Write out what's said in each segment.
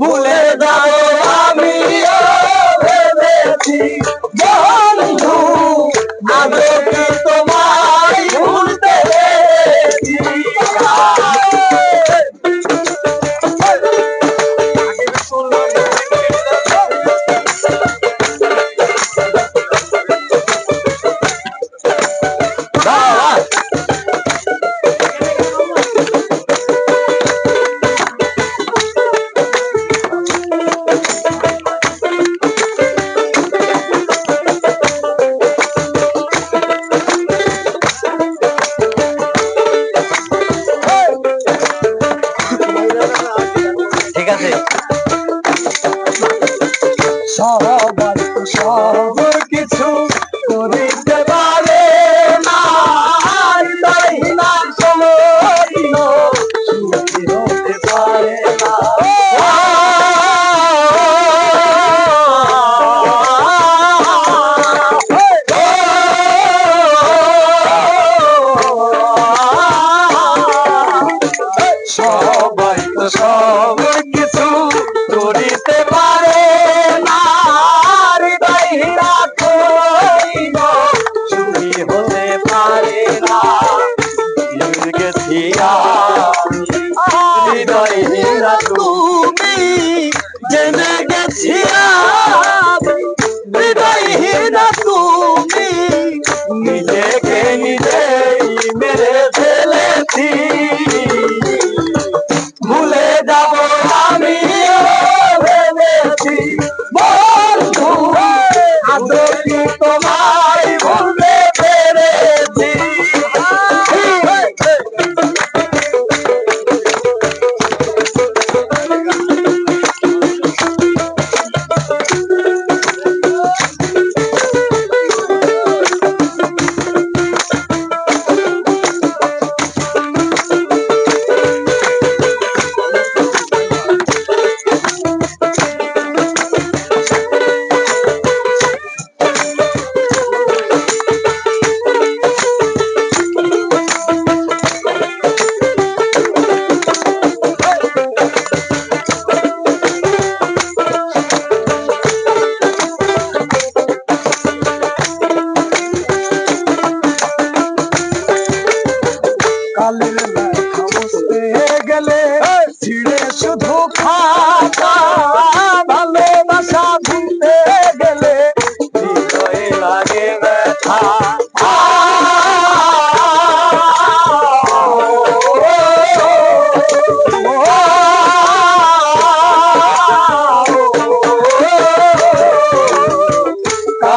ভুলে দাও All right. Double.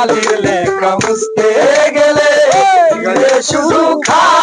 খালি লেখা মুছতে গেলে শুধু খা।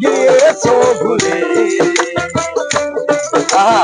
গিয়েছো ভুলে। আহা।